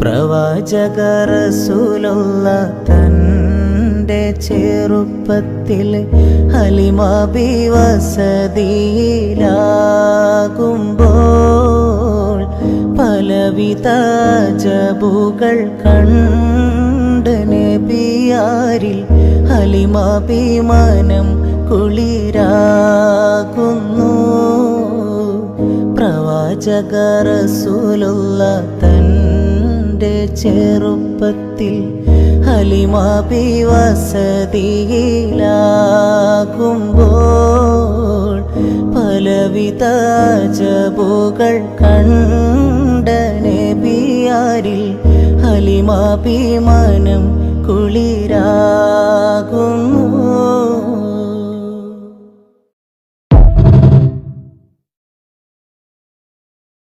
പ്രവാചക റസൂലുള്ള തന്റെ ചെറുപ്പത്തിൽ ഹലിമാബി വസതിയിലാകുമ്പോൾ പലവിധ ജബുകൾ കണ്ട് നബിയാരിൽ ഹലിമാബി മനം കുളിരാകുന്നു. പ്രവാചക തന്റെ ചെറുപ്പത്തിൽ ഹലിമാബി വസതിയിലാകുമ്പോൾ പലവിധ ജബുകൾ കണ്ട നബിയാരിൽ ഹലിമാബി മനം